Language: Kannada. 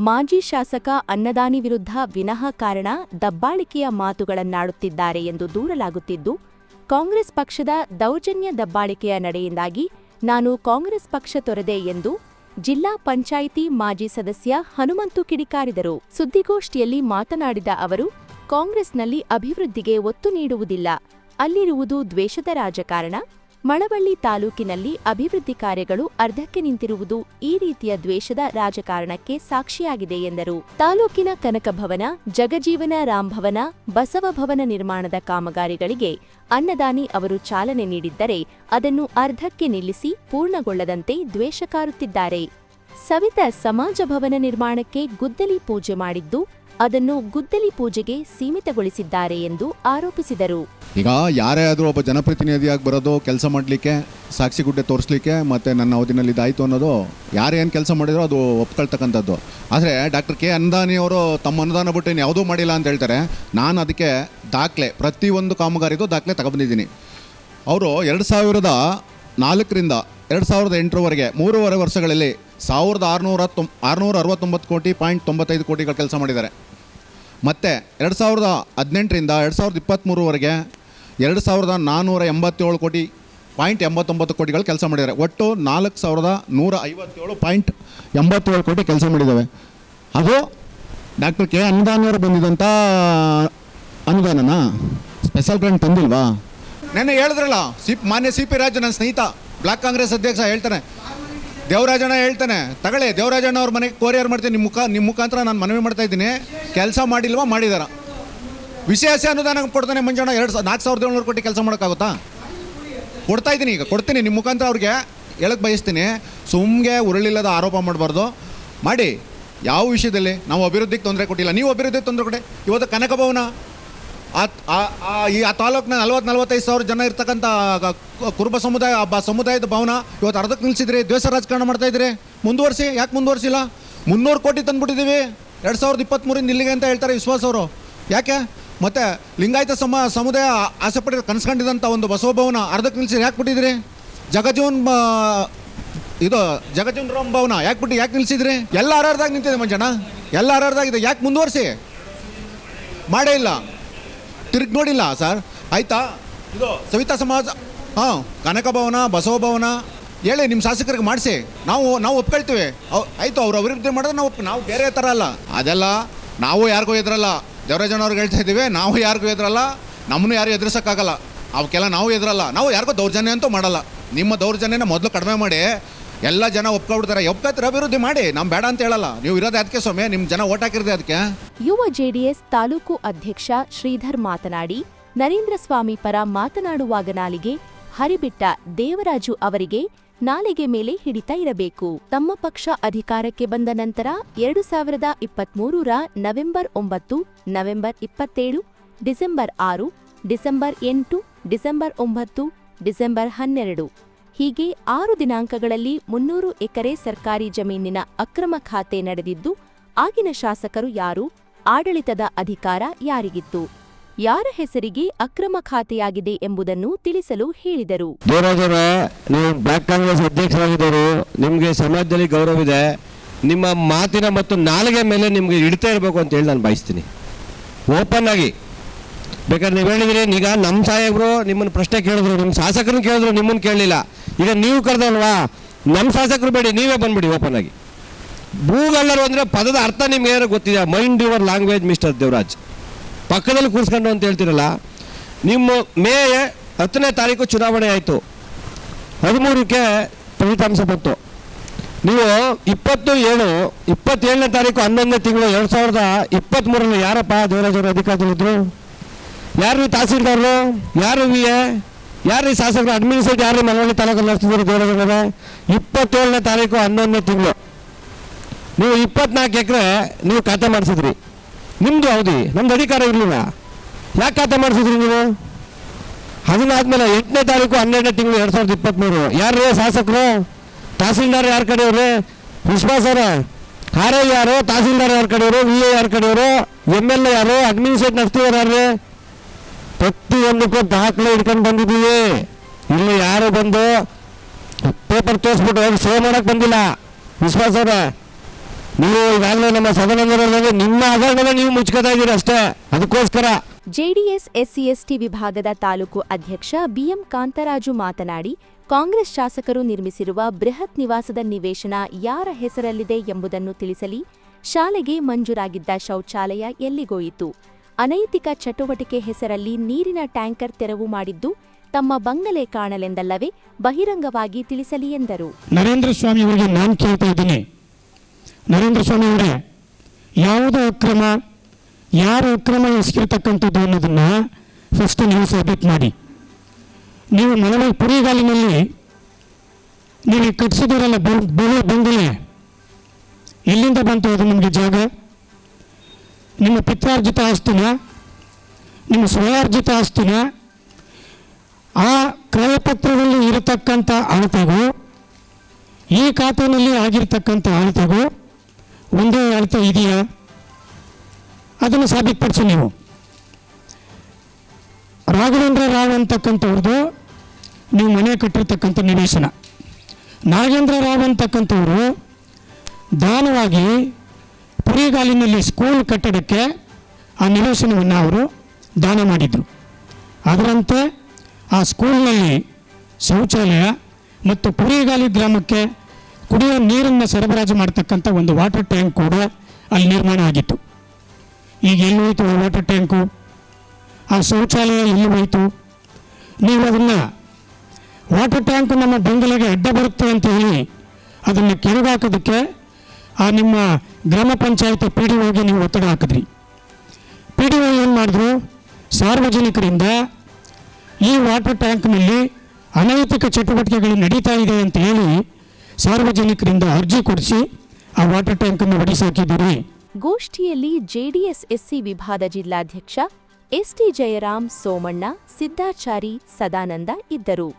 ಮಾಜಿ ಶಾಸಕ ಅನ್ನದಾನಿ ವಿರುದ್ಧ ವಿನಃ ಕಾರಣ ದಬ್ಬಾಳಿಕೆಯ ಮಾತುಗಳನ್ನಾಡುತ್ತಿದ್ದಾರೆ ಎಂದು ದೂರಲಾಗುತ್ತಿದ್ದು, ಕಾಂಗ್ರೆಸ್ ಪಕ್ಷದ ದೌರ್ಜನ್ಯ ದಬ್ಬಾಳಿಕೆಯ ನಡೆಯಿಂದಾಗಿ ನಾನು ಕಾಂಗ್ರೆಸ್ ಪಕ್ಷ ತೊರೆದೆ ಎಂದು ಜಿಲ್ಲಾ ಪಂಚಾಯಿತಿ ಮಾಜಿ ಸದಸ್ಯ ಹನುಮಂತು ಕಿಡಿಕಾರಿದರು. ಸುದ್ದಿಗೋಷ್ಠಿಯಲ್ಲಿ ಮಾತನಾಡಿದ ಅವರು, ಕಾಂಗ್ರೆಸ್ನಲ್ಲಿ ಅಭಿವೃದ್ಧಿಗೆ ಒತ್ತು ನೀಡುವುದಿಲ್ಲ. ಅಲ್ಲಿರುವುದು ದ್ವೇಷದ ರಾಜಕಾರಣ. ಮಳವಳ್ಳಿ ತಾಲೂಕಿನಲ್ಲಿ ಅಭಿವೃದ್ಧಿ ಕಾರ್ಯಗಳು ಅರ್ಧಕ್ಕೆ ನಿಂತಿರುವುದು ಈ ರೀತಿಯ ದ್ವೇಷದ ರಾಜಕಾರಣಕ್ಕೆ ಸಾಕ್ಷಿಯಾಗಿದೆ ಎಂದರು. ತಾಲೂಕಿನ ಕನಕಭವನ ಜಗಜೀವನ ರಾಂಭವನ ಬಸವಭವನ ನಿರ್ಮಾಣದ ಕಾಮಗಾರಿಗಳಿಗೆ ಅನ್ನದಾನಿ ಅವರು ಚಾಲನೆ ನೀಡಿದ್ದರೆ ಅದನ್ನು ಅರ್ಧಕ್ಕೆ ನಿಲ್ಲಿಸಿ ಪೂರ್ಣಗೊಳ್ಳದಂತೆ ದ್ವೇಷ ಕಾರುತ್ತಿದ್ದಾರೆ. ಸವಿತ ಸಮಾಜ ಭವನ ನಿರ್ಮಾಣಕ್ಕೆ ಗುದ್ದಲಿ ಪೂಜೆ ಮಾಡಿದ್ದು ಅದನ್ನು ಗುದ್ದಲಿ ಪೂಜೆಗೆ ಸೀಮಿತಗೊಳಿಸಿದ್ದಾರೆ ಎಂದು ಆರೋಪಿಸಿದರು. ಈಗ ಯಾರೇ ಆದರೂ ಒಬ್ಬ ಜನಪ್ರತಿನಿಧಿಯಾಗಿ ಬರೋದು, ಕೆಲಸ ಮಾಡಲಿಕ್ಕೆ ಸಾಕ್ಷಿಗುಡ್ಡೆ ತೋರಿಸ್ಲಿಕ್ಕೆ ಮತ್ತು ನನ್ನ ಅವಧಿನಲ್ಲಿ ಇದಾಯಿತು ಅನ್ನೋದು ಯಾರೇನು ಕೆಲಸ ಮಾಡಿದ್ರು ಅದು ಒಪ್ಕೊಳ್ತಕ್ಕಂಥದ್ದು. ಆದರೆ ಡಾಕ್ಟರ್ ಕೆ ಅಂದಾನಿ ಅವರು ತಮ್ಮ ಅನುದಾನ ಬಿಟ್ಟು ಯಾವುದೂ ಮಾಡಿಲ್ಲ ಅಂತ ಹೇಳ್ತಾರೆ. ನಾನು ಅದಕ್ಕೆ ದಾಖಲೆ ಪ್ರತಿಯೊಂದು ಕಾಮಗಾರಿದು ದಾಖಲೆ ತಗೊಬಂದಿದ್ದೀನಿ ಅವರು ಎರಡು ಸಾವಿರದ ನಾಲ್ಕರಿಂದ ಎರಡು ಸಾವಿರದ ಎಂಟರವರೆಗೆ ಮೂರುವರೆ ವರ್ಷಗಳಲ್ಲಿ ಸಾವಿರದ ಆರುನೂರ ತೊಂ, ಆರುನೂರ ಅರವತ್ತೊಂಬತ್ತು ಕೋಟಿ ಪಾಯಿಂಟ್ ತೊಂಬತ್ತೈದು ಕೋಟಿಗಳ ಕೆಲಸ ಮಾಡಿದ್ದಾರೆ. ಮತ್ತು ಎರಡು ಸಾವಿರದ ಹದಿನೆಂಟರಿಂದ ಎರಡು ಸಾವಿರದ ಇಪ್ಪತ್ತ್ಮೂರವರೆಗೆ ಎರಡು ಸಾವಿರದ ನಾನ್ನೂರ ಎಂಬತ್ತೇಳು ಕೋಟಿ ಪಾಯಿಂಟ್ ಎಂಬತ್ತೊಂಬತ್ತು ಕೋಟಿಗಳು ಕೆಲಸ ಮಾಡಿದ್ದಾರೆ. ಒಟ್ಟು ನಾಲ್ಕು ಸಾವಿರದ ನೂರ ಐವತ್ತೇಳು ಪಾಯಿಂಟ್ ಎಂಬತ್ತೇಳು ಕೋಟಿ ಕೆಲಸ ಮಾಡಿದ್ದಾವೆ. ಅದು ಡಾಕ್ಟರ್ ಕೆ ಅನುದಾನವರು ಬಂದಿದ್ದಂಥ ಅನುದಾನನ ಸ್ಪೆಷಲ್ ಗ್ರಾಂಟ್ ತಂದಿಲ್ವಾ? ನೆನ್ನೆ ಹೇಳಿದ್ರಲ್ಲ ಸಿ ಮಾನ್ಯ ಸಿ ಪಿ ರಾಜು ನನ್ನ ಸ್ನೇಹಿತ, ಬ್ಲಾಕ್ ಕಾಂಗ್ರೆಸ್ ಅಧ್ಯಕ್ಷ ಹೇಳ್ತಾನೆ. ದೇವರಾಜಣ್ಣ ಹೇಳ್ತಾನೆ, ತಗೊಳ್ಳಿ, ದೇವರಾಜಣ್ಣ ಅವ್ರ ಮನೆಗೆ ಕೋರಿಯರ್ ಮಾಡ್ತೀನಿ, ನಿಮ್ಮ ಮುಖ ನಿಮ್ಮ ಮುಖಾಂತರ ನಾನು ಮನವಿ ಮಾಡ್ತಾ ಇದ್ದೀನಿ. ಕೆಲಸ ಮಾಡಿಲ್ವಾ? ಮಾಡಿದಾರ? ವಿಶೇಷ ಅನುದಾನ ಕೊಡ್ತಾನೆ ಮಂಜಣ್ಣ, ಎರಡು ಸಾವಿರ ನಾಲ್ಕು ಸಾವಿರದ ಏಳ್ನೂರು ಕೋಟಿ ಕೆಲಸ ಮಾಡೋಕ್ಕಾಗುತ್ತಾ? ಕೊಡ್ತಾ ಇದ್ದೀನಿ ಈಗ, ಕೊಡ್ತೀನಿ. ನಿಮ್ಮ ಮುಖಾಂತರ ಅವ್ರಿಗೆ ಹೇಳಕ್ಕೆ ಬಯಸ್ತೀನಿ. ಸುಮ್ಗೆ ಉರುಳಿಲ್ಲದ ಆರೋಪ ಮಾಡಬಾರ್ದು. ಮಾಡಿ. ಯಾವ ವಿಷಯದಲ್ಲಿ? ನಾವು ಅಭಿವೃದ್ಧಿಗೆ ತೊಂದರೆ ಕೊಟ್ಟಿಲ್ಲ. ನೀವು ಅಭಿವೃದ್ಧಿಗೆ ತೊಂದರೆ ಕೊಡಿ ಇವತ್ತು ಕನಕ ಭವನ ಈ, ಆ ತಾಲೂಕಿನ ನಲ್ವತ್ತು, ನಲ್ವತ್ತೈದು ಸಾವಿರ ಜನ ಇರ್ತಕ್ಕಂಥ ಕುರುಬ ಸಮುದಾಯ ಆ ಸಮುದಾಯದ ಭವನ ಇವತ್ತು ಅರ್ಧಕ್ಕೆ ನಿಲ್ಲಿಸಿದ್ರಿ ದ್ವೇಷ ರಾಜಕಾರಣ ಮಾಡ್ತಾ ಇದ್ರಿ ಮುಂದುವರಿಸಿ. ಯಾಕೆ ಮುಂದುವರಿಸಿಲ್ಲ? ಮುನ್ನೂರು ಕೋಟಿ ತಂದುಬಿಟ್ಟಿದ್ದೀವಿ. ಎರಡು ಸಾವಿರದ ಇಪ್ಪತ್ತ್ಮೂರಿಂದ ಇಲ್ಲಿಗೆ ಅಂತ ಹೇಳ್ತಾರೆ ವಿಶ್ವಾಸ ಅವರು. ಯಾಕೆ? ಮತ್ತು ಲಿಂಗಾಯತ ಸಮ, ಸಮುದಾಯ ಆಸೆ ಪಟ್ಟಿರೋ ಕನಸ್ಕೊಂಡಿದ್ದಂಥ ಒಂದು ಬಸವ ಭವನ ಅರ್ಧಕ್ಕೆ ನಿಲ್ಸಿ ಯಾಕೆ ಬಿಟ್ಟಿದ್ರಿ? ಜಗಜೀವನ್ ಇದು ಜಗಜೀವನ್ ರಾಮ್ ಭವನ ಯಾಕೆ ಬಿಟ್ಟು, ಯಾಕೆ ನಿಲ್ಲಿಸಿದ್ರಿ ಎಲ್ಲ ಅರ್ಹದಾಗ ನಿಂತಿದೆ ಮಂಜಣ್ಣ. ಎಲ್ಲ ಅರ್ಹದಾಗ ಯಾಕೆ ಮುಂದುವರಿಸಿ? ಮಾಡೇ ಇಲ್ಲ. ತಿರುಗ್ ನೋಡಿಲ್ಲ, ಸರ್. ಆಯ್ತಾ? ಇದು ಸವಿತಾ ಸಮಾಜ, ಹಾಂ ಕನಕ ಭವನ ಬಸವ ಭವನ ಹೇಳಿ ನಿಮ್ಮ ಶಾಸಕರಿಗೆ ಮಾಡಿಸಿ. ನಾವು ನಾವು ಒಪ್ಕೊಳ್ತೀವಿ. ಆಯ್ತು, ಅವ್ರು ಅಭಿವೃದ್ಧಿ ಮಾಡಿದ್ರೆ ನಾವು ನಾವು ಬೇರೆ ಥರ ಅಲ್ಲ. ಅದೆಲ್ಲ ನಾವು ಯಾರಿಗೂ ಎದುರಲ್ಲ. ದೇವರಾಜನ್ ಅವ್ರಿಗೆ ಹೇಳ್ತಾ ಇದ್ದೀವಿ, ನಾವು ಯಾರಿಗೂ ಎದುರಲ್ಲ. ನಮ್ಮನ್ನು ಯಾರು ಎದುರಿಸೋಕ್ಕಾಗಲ್ಲ. ಅವಕ್ಕೆಲ್ಲ ನಾವು ಎದುರಲ್ಲ. ನಾವು ಯಾರಿಗೂ ದೌರ್ಜನ್ಯ ಅಂತೂ ಮಾಡಲ್ಲ. ನಿಮ್ಮ ದೌರ್ಜನ್ಯನ ಮೊದಲು ಕಡಿಮೆ ಮಾಡಿ, ಎಲ್ಲ ಜನ ಒಪ್ಕೊಬಿಡ್ತಾರೆ ಒಪ್ಕೋತಾರೆ ಅಭಿವೃದ್ಧಿ ಮಾಡಿ. ನಾವು ಬೇಡ ಅಂತ ಹೇಳಲ್ಲ. ನೀವು ಇರೋದೇ ಅದಕ್ಕೆ ಸ್ವಾಮಿ. ನಿಮ್ಮ ಜನ ಓಟ್ ಹಾಕಿರದೆ ಅದಕ್ಕೆ. ಯುವ ಜೆಡಿಎಸ್ ತಾಲೂಕು ಅಧ್ಯಕ್ಷ ಶ್ರೀಧರ್ ಮಾತನಾಡಿ, ನರೇಂದ್ರ ಸ್ವಾಮಿ ಪರ ಮಾತನಾಡುವಾಗ ನಾಲಿಗೆ ಹರಿಬಿಟ್ಟ ದೇವರಾಜು ಅವರಿಗೆ ನಾಲಿಗೆ ಮೇಲೆ ಹಿಡಿತ ಇರಬೇಕು. ತಮ್ಮ ಪಕ್ಷ ಅಧಿಕಾರಕ್ಕೆ ಬಂದ ನಂತರ ಎರಡು ಸಾವಿರದ ಇಪ್ಪತ್ಮೂರರ ನವೆಂಬರ್ ಒಂಬತ್ತು, ನವೆಂಬರ್ ಇಪ್ಪತ್ತೇಳು, ಡಿಸೆಂಬರ್ ಆರು, ಡಿಸೆಂಬರ್ ಎಂಟು, ಡಿಸೆಂಬರ್ ಒಂಬತ್ತು, ಡಿಸೆಂಬರ್ ಹನ್ನೆರಡು. ಹೀಗೆ ಆರು ದಿನಾಂಕಗಳಲ್ಲಿ ಮುನ್ನೂರು ಎಕರೆ ಸರ್ಕಾರಿ ಜಮೀನಿನ ಅಕ್ರಮ ಖಾತೆ ನಡೆದಿದ್ದು, ಆಗಿನ ಶಾಸಕರು ಯಾರು? ಆಡಳಿತದ ಅಧಿಕಾರ ಯಾರಿಗಿತ್ತು? ಯಾರ ಹೆಸರಿಗೆ ಅಕ್ರಮ ಖಾತೆಯಾಗಿದೆ ಎಂಬುದನ್ನು ತಿಳಿಸಲು ಹೇಳಿದರು. ನೀವು ಬ್ಲಾಕ್ ಕಾಂಗ್ರೆಸ್ ಅಧ್ಯಕ್ಷರಾಗಿದ್ದರು ನಿಮಗೆ ಸಮಾಜದಲ್ಲಿ ಗೌರವ ಇದೆ. ನಿಮ್ಮ ಮಾತಿನ ಮತ್ತು ನಾಲಿಗೆ ಮೇಲೆ ನಿಮಗೆ ಇಡ್ತಾ ಇರಬೇಕು ಅಂತ ಹೇಳಿ ನಾನು ಬಯಸ್ತೀನಿ. ಓಪನ್ ಆಗಿ. ಬೇಕಾದ್ರೆ ನೀವು ಹೇಳಿದ್ರಿ, ಈಗ ನಮ್ಮ ಸಾಹೇಬರು ನಿಮ್ಮನ್ನು ಪ್ರಶ್ನೆ ಕೇಳಿದ್ರು ನಿಮ್ಮ ಶಾಸಕರನ್ನ ಕೇಳಿದ್ರು, ನಿಮ್ಮನ್ನು ಕೇಳಲಿಲ್ಲ. ಈಗ ನೀವು ಕರೆದಲ್ವಾ ನಮ್ಮ ಶಾಸಕರು ಬೇಡಿ, ನೀವೇ ಬಂದ್ಬಿಡಿ ಓಪನ್ ಆಗಿ. ಭೂಗಳ್ಳರು ಅಂದರೆ ಪದದ ಅರ್ಥ ನಿಮ್ಗೆ ಏನಾರು ಗೊತ್ತಿದೆ mind your language mister Devaraj. ಪಕ್ಕದಲ್ಲಿ ಕೂರಿಸ್ಕೊಂಡು ಅಂತ ಹೇಳ್ತಿರಲ್ಲ, ನಿಮ್ಮ ಮೇ ಹತ್ತನೇ ತಾರೀಕು ಚುನಾವಣೆ ಆಯಿತು. ಹದಿಮೂರಕ್ಕೆ ಫಲಿತಾಂಶ ಬಂತು. ನೀವು ಇಪ್ಪತ್ತು ಏಳು ಇಪ್ಪತ್ತೇಳನೇ ತಾರೀಕು ಹನ್ನೊಂದನೇ ತಿಂಗಳು ಎರಡು ಸಾವಿರದ ಇಪ್ಪತ್ತ್ಮೂರರಲ್ಲಿ ಯಾರಪ್ಪ ದೇವರಾಜರು ಅಧಿಕಾರದಲ್ಲಿದ್ದರು ಯಾರು ನೀವು ತಹಸೀಲ್ದಾರರು? ಯಾರು ವಿ ಎ ಯಾರು ಈ ಶಾಸಕರು? ಅಡ್ಮಿನಿಸ್ಟ್ರೇಟ್ ಯಾರು ಮನವಳ್ಳಿ ತಾಲೂಕಲ್ಲಿ ನಡೆಸ್ತಿದ್ದಾರೆ ದೇವರಾಜವರೇ ಇಪ್ಪತ್ತೇಳನೇ ತಾರೀಕು ಹನ್ನೊಂದನೇ ತಿಂಗಳು. ನೀವು ಇಪ್ಪತ್ನಾಲ್ಕು ಎಕರೆ ನೀವು ಖಾತೆ ಮಾಡಿಸಿದ್ರಿ. ನಿಮ್ಮದು ಅವಧಿ ನಮ್ದು ಅಧಿಕಾರ ಇರಲಿಲ್ಲ. ಯಾಕೆ ಖಾತೆ ಮಾಡಿಸಿದ್ರಿ ನೀವು? ಅದನ್ನಾದ್ಮೇಲೆ ಎಂಟನೇ ತಾರೀಕು, ಹನ್ನೆರಡನೇ ತಿಂಗಳು ಎರಡು ಸಾವಿರದ ಇಪ್ಪತ್ತ್ಮೂರು ಯಾರು ಶಾಸಕರು? ತಹಸೀಲ್ದಾರ್ ಯಾರ ಕಡೆಯವರು? ವಿಶ್ವಾಸ ಸರ್ ಆರ್ ಐ ಯಾರು? ತಹಸೀಲ್ದಾರ್ ಯಾರ ಕಡೆಯವರು? ವಿ ಎ ಯಾರ ಕಡೆಯವರು? ಎಂ ಎಲ್ ಎ ಯಾರು? ಅಡ್ಮಿನಿಸ್ಟ್ರೇಟ್ ಯಾರು ಪ್ರತಿಯೊಂದಕ್ಕೂ ದಾಖಲೆ ಹಿಡ್ಕೊಂಡು ಬಂದಿದ್ದೀವಿ. ಇಲ್ಲಿ ಯಾರು ಬಂದು ಪೇಪರ್ ತೋರಿಸ್ಬಿಟ್ಟು ಹೋಗಿ ಸೇವ್ ಮಾಡೋಕೆ ಬಂದಿಲ್ಲ. ವಿಶ್ವಾಸ ಅವರೇ. ನೀವು ಈಗಾಗಲೇ ನಮ್ಮ ಸದಾನಂದರಲ್ಲಿ ನಿಮ್ಮ ಹಗರಣನ ನೀವು ಮುಚ್ಕೋತಾ ಇದ್ದೀರಿ ಅಷ್ಟೇ. ಅದಕ್ಕೋಸ್ಕರ. ಜೆಡಿಎಸ್ ಎಸ್ಸಿಎಸ್ಟಿ ವಿಭಾಗದ ತಾಲೂಕು ಅಧ್ಯಕ್ಷ ಬಿಎಂ ಕಾಂತರಾಜು ಮಾತನಾಡಿ ಕಾಂಗ್ರೆಸ್ ಶಾಸಕರು ನಿರ್ಮಿಸಿರುವ ಬೃಹತ್ ನಿವಾಸದ ನಿವೇಶನ ಯಾರ ಹೆಸರಲ್ಲಿದೆ ಎಂಬುದನ್ನು ತಿಳಿಸಲಿ. ಶಾಲೆಗೆ ಮಂಜೂರಾಗಿದ್ದ ಶೌಚಾಲಯ ಎಲ್ಲಿಗೋಯಿತು ಅನೈತಿಕ ಚಟುವಟಿಕೆ ಹೆಸರಲ್ಲಿ ನೀರಿನ ಟ್ಯಾಂಕರ್ ತೆರವು ಮಾಡಿದ್ದು ತಮ್ಮ ಬಂಗಲೆ ಕಾಣಲೆಂದಲ್ಲವೇ ಬಹಿರಂಗವಾಗಿ ತಿಳಿಸಲಿ ಎಂದರು. ನರೇಂದ್ರ ಸ್ವಾಮಿ ಅವರಿಗೆ ನಾನು ಕೇಳ್ತಾ ಇದ್ದೀನಿ. ನರೇಂದ್ರ ಸ್ವಾಮಿ ಅವರೇ, ಯಾವುದು ಅಕ್ರಮ, ಯಾರು ಅಕ್ರಮ ಎಸಗಿರ್ತಕ್ಕಂಥದ್ದು ಅನ್ನೋದನ್ನ ಫಸ್ಟ್ ನೀವು ಸಾಬೀತು ಮಾಡಿ. ನೀವು ಮನವಿ ಪುರಿಗಾಲಿನಲ್ಲಿ ನೀವು ಕಟ್ಟಿಸಿದಿರಲ್ಲ ಬೆಳೆ ಬಂಗಲೆ ಎಲ್ಲಿಂದ ಬಂತು ಅದು ನಿಮಗೆ ಜಾಗ? ನಿಮ್ಮ ಪಿತ್ರಾರ್ಜಿತ ಆಸ್ತಿನ, ನಿಮ್ಮ ಸ್ವಯಾರ್ಜಿತ ಆಸ್ತಿನ, ಆ ಕ್ರಯಪತ್ರದಲ್ಲಿ ಇರತಕ್ಕಂಥ ಅಳತೆಗೂ ಈ ಖಾತೆಯಲ್ಲಿ ಆಗಿರ್ತಕ್ಕಂಥ ಅಳತೆಗೂ ಒಂದೇ ಅಳತೆ ಇದೆಯಾ? ಅದನ್ನು ಸಾಬೀತುಪಡಿಸಿ ನೀವು. ರಾಘವೇಂದ್ರ ರಾವ್ ಅಂತಕ್ಕಂಥವ್ರದ್ದು ನೀವು ಮನೆ ಕಟ್ಟಿರ್ತಕ್ಕಂಥ ನಿವೇಶನ. ನಾಗೇಂದ್ರ ರಾವ್ ಅಂತಕ್ಕಂಥವರು ದಾನವಾಗಿ ಪುರಿಗಾಲಿನಲ್ಲಿ ಸ್ಕೂಲ್ ಕಟ್ಟಡಕ್ಕೆ ಆ ನಿವೇಶನವನ್ನು ಅವರು ದಾನ ಮಾಡಿದರು. ಅದರಂತೆ ಆ ಸ್ಕೂಲ್ನಲ್ಲಿ ಶೌಚಾಲಯ ಮತ್ತು ಪುರಿಗಾಲಿ ಗ್ರಾಮಕ್ಕೆ ಕುಡಿಯುವ ನೀರನ್ನು ಸರಬರಾಜು ಮಾಡ್ತಕ್ಕಂಥ ಒಂದು ವಾಟರ್ ಟ್ಯಾಂಕ್ ಕೂಡ ಅಲ್ಲಿ ನಿರ್ಮಾಣ ಆಗಿತ್ತು. ಈಗ ಎಲ್ಲಿ ಹೋಯಿತು ಆ ವಾಟರ್ ಟ್ಯಾಂಕು ಆ ಶೌಚಾಲಯ ಎಲ್ಲಿ ಹೋಯಿತು? ನೀವು ಅದನ್ನು ವಾಟರ್ ಟ್ಯಾಂಕ್ ನಮ್ಮ ಬಂಗಲೆಗೆ ಅಡ್ಡ ಬರುತ್ತೆ ಅಂತ ಹೇಳಿ ಅದನ್ನು ಕೆಳಗಾಕೋದಕ್ಕೆ ಆ ನಿಮ್ಮ ಗ್ರಾಮ ಪಂಚಾಯತ್ ಪಿ ಡಿ ಒಗೆ ನೀವು ಒತ್ತಡ ಹಾಕಿದ್ರಿ. ಪಿ ಡಿ ಒ ಏನು ಮಾಡಿದ್ರು? ಸಾರ್ವಜನಿಕರಿಂದ ಈ ವಾಟರ್ ಟ್ಯಾಂಕ್ನಲ್ಲಿ ಅನೈತಿಕ ಚಟುವಟಿಕೆಗಳು ನಡೀತಾ ಇದೆ ಅಂತ ಹೇಳಿ ಸಾರ್ವಜನಿಕರಿಂದ ಅರ್ಜಿ ಕೊಡಿಸಿ ಆ ವಾಟರ್ ಟ್ಯಾಂಕನ್ನು ಒಡಿಸಾಕಿದ್ದೀರಿ. ಗೋಷ್ಠಿಯಲ್ಲಿ ಜೆಡಿಎಸ್ ಎಸ್ಸಿ ವಿಭಾಗದ ಜಿಲ್ಲಾಧ್ಯಕ್ಷ ಎಸ್ಟಿ ಜಯರಾಮ್ ಸೋಮಣ್ಣ ಸಿದ್ದಾಚಾರಿ ಸದಾನಂದ ಇದ್ದರು.